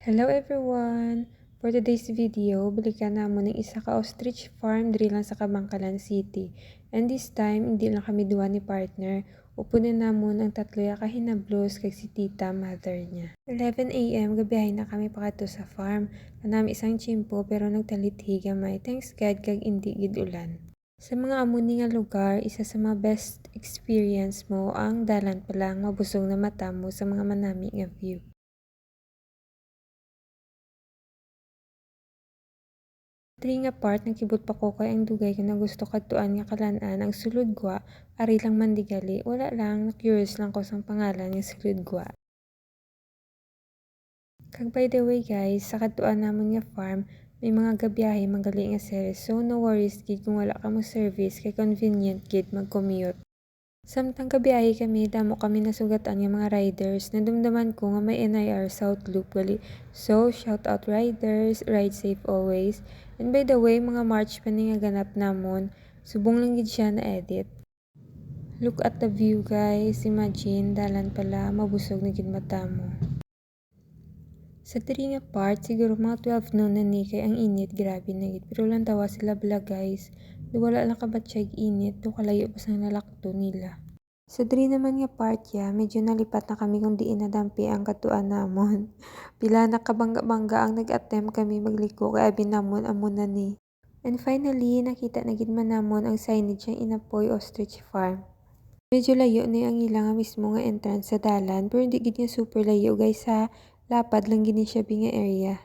Hello everyone! For today's video, balikan namon ng isa ka ostrich farm diri lang sa Kabangkalan City. And this time, hindi lang kami duwa ni partner. Upunin namon ang tatlo ya ka hinablos kag si tita mother niya. 11 a.m. gabiyahin na kami pakato sa farm. Kanami isang chimpo pero nagtalithi gamay. Thanks God kag hindi gid ulan. Sa mga amuni nga lugar, isa sa mga best experience mo ang dalan pa lang mabusog na mata mo sa mga manami nga view. Diri nga part nagkibot pa ko kay ang dugay nga gusto kadtuan nga kalan-an ang sulod gwa ari lang mandigali wala lang curious lang ko sang pangalan nga sulod gwa. Kag by the way guys, sa kadtuan namon nga farm may mga gabiyahe manggali nga series so no worries gid kung wala ka mo service kay convenient gid mag-commute. Samtang gabiyahe kami, damo kami nasugatan nga mga riders. Nadumdaman ko nga may NIR South Loop gali. So, shout out riders, ride safe always. And by the way, mga March pa nga ganap namon. Subong lang gid siya na edit. Look at the view guys. Imagine, dalan pala, mabusog na gid mata mo. Sa diri nga part, siguro mga 12 noon na ni kay ang init, grabe na gid. Pero lang tawa sila bala guys. Do wala lang kabatsyag init, do kalayo pa sang nalakto nila. Sa diri naman nga part ya, medyo nalipat na kami kung diin nadampi ang katuan namon. Pila na kabangga-bangga ang nag-attempt kami magliko kay abi namon amo na ni. And finally, nakita na gid man namon ang signage ng Inapoy Ostrich Farm. Medyo layo na ang ilang mismo nga entrance sa dalan, pero hindi gid nga super layo guys ha. Lapad lang gini siya nga area.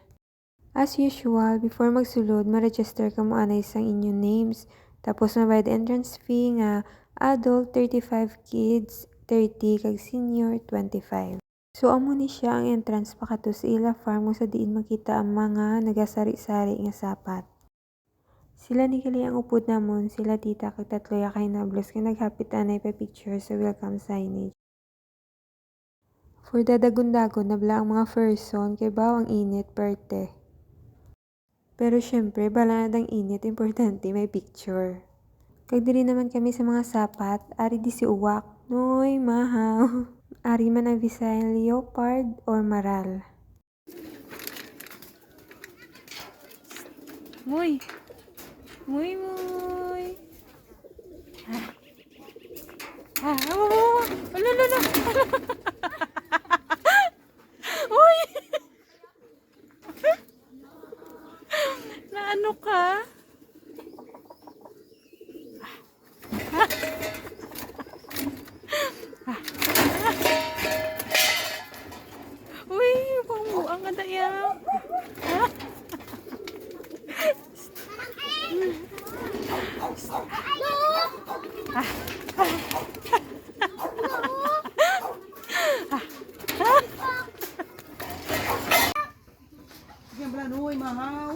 As usual, before magsulod, ma-register ka mo anay sang inyong names. Tapos mabayad entrance fee nga adult 35 kids 30 kag senior 25. So amo ni siya ang entrance pakato sa ila farm sa diin makita ang mga nagasari-sari nga sapat. Sila ni kali ang upod namon, sila tita kag tatlo ya kay nablos kay naghapit anay pa picture sa welcome signage. For dadagon-dagon nabla ang mga person kay bawang init perte. Pero syempre, bala na dang init, importante may picture. Kag diri naman kami sa mga sapat, ari di si uwak. Noy, mahaw. Ari man ang Visayan leopard or maral. Muy. Muy, muy. Ah. Ah, oh, oh, oh. Ala, ala, ala. Uy! Na ano ka? Uy, pangbuang ka daya. Sige, bala, nuy, mahaw.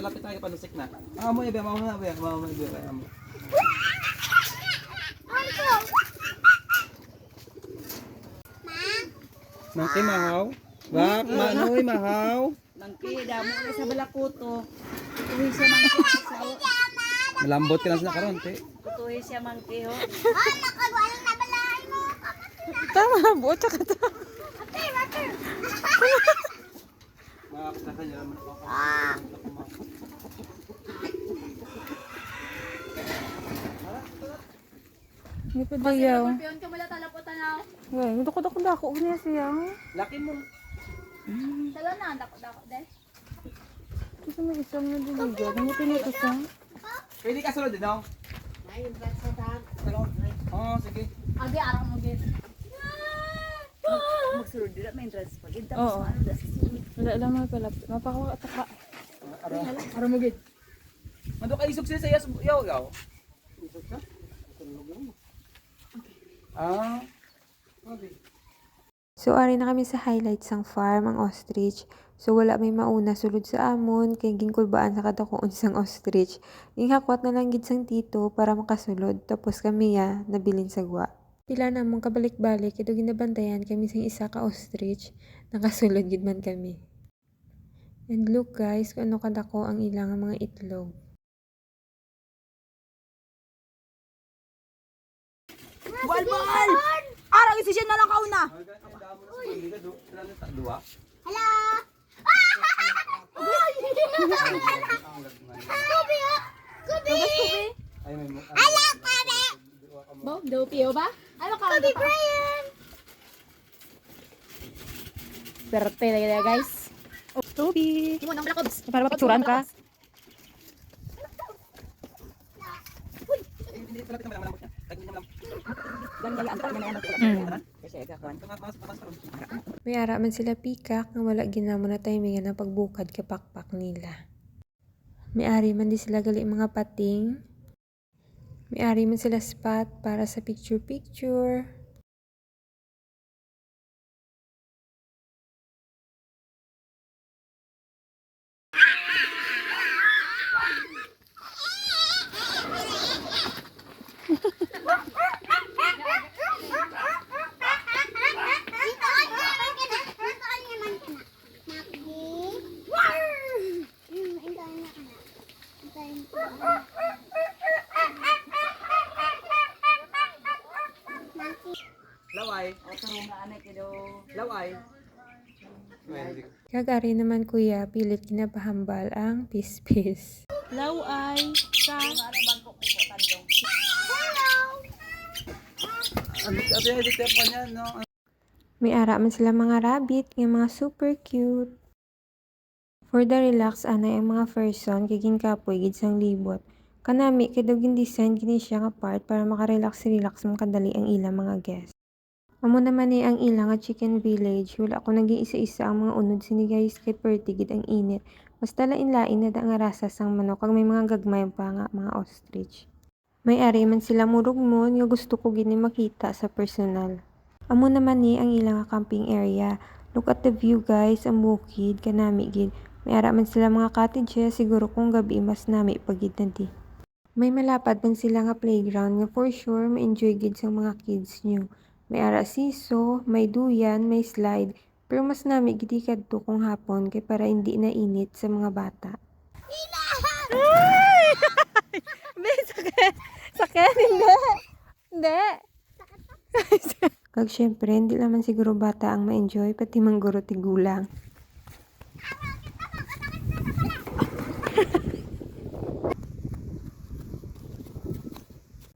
Sige, palapit tayo panusik na. Ah, mo ibe, mo na ibe, mo ibe, mo. Mangki mahaw. Bak, manoy mahaw. Mangki, damo na sa balakuto. Tutuhi siya mangki sa Malambot ka lang sa karon, te. Tutuhi siya mangki ho. Tama, buot ka to. Makakita ka niya. Hindi pa dayaw. Piyon ka mula talaputan na. Ngay, dako dako dako niya siya. Laki mo. Tala na, dako dako de. Kasi may isang na diligan. Ano pinito siya? Pwede ka sunod din, no? Oh, sige. Agi arang mo gid. Magsulod dila may dress pa. Gid Oo. tapos ano dress sulod. Wala lang may palap. Mapakawataka. Ara mo gid. Mado ka isog sila sa yas yaw yaw. Ah. Okay. So, ari na kami sa highlights sang farm, ang ostrich. So, wala may mauna sulod sa amon, kay ginkulbaan sa kadakuon sang ostrich. Inghakwat na lang gid sang tito para makasulod. Tapos kami ya, nabilin sa gwa. Pila na mong kabalik-balik, ito ginabantayan kami sang isa ka ostrich. Nakasulod gid man kami. And look guys, kung ano kadako ang ilang mga itlog. Bal bal! arang isisyan na lang kauna. Dua. Hello! Scooby! ah! Scooby! Ay, may mo. Hello, Scooby! Bo, do piyo ba? Ano ka? Scooby Brian! Perte na yan, guys. Oh, Toby. Hindi mo nang blackops. Para mapicturan ka. Mas. May ara man sila pikak nga wala ginamo na timingan ng pagbukad kapakpak nila. May ari man di sila gali mga pating. May ari man sila spot para sa picture-picture. Dito ka naman ka na. Dito ka naman ka na. Maki. Hmm, hintayin na ka na. Hintayin ko. Maki. Laway. Laway. Kagari naman kuya, pilit kinapahambal ang pispis. Law ay sa... May ara man sila mga rabbit nga mga super cute. For the relax anay ang mga person kaging kapoy gid sang libot. Kanami kay daw design gini siya nga part para makarelax-relax man kadali ang ilang mga guest. Amo naman ni ang ilang nga chicken village. Wala ko naging isa-isa ang mga unod sini guys kay perti gid ang init. Basta lain-lain na da nga rasa sang manok kag may mga gagmay pa nga mga ostrich. May ari man sila murugmon nga gusto ko gini makita sa personal. Amo naman ni ang ilang nga camping area. Look at the view guys, ang bukid, kanami gid. May ara man sila mga cottages, siguro kung gabi mas nami pagid na di. May malapad man sila nga playground nga for sure ma-enjoy gid sa mga kids nyo. May ara siso, may duyan, may slide, pero mas nami gid kadto kung hapon kay para hindi na init sa mga bata. Be, sakit. Sakit, hindi. Hindi. Kag syempre, hindi naman siguro bata ang ma-enjoy, pati mangguro tigulang.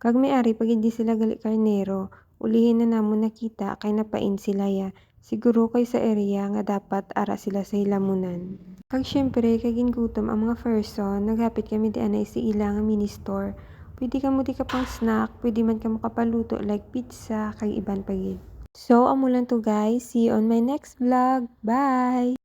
Kag may ari pag hindi sila gali karnero, ulihin na namon nakita kay napain sila ya. Siguro kay sa area nga dapat ara sila sa hilamunan. Kag syempre, kaging gutom ang mga person, naghapit kami di anay si ilang mini store. Pwede ka mo di ka pang snack, pwede man ka mo kapaluto like pizza, kag iban pagid. So, amo lang to guys. See you on my next vlog. Bye!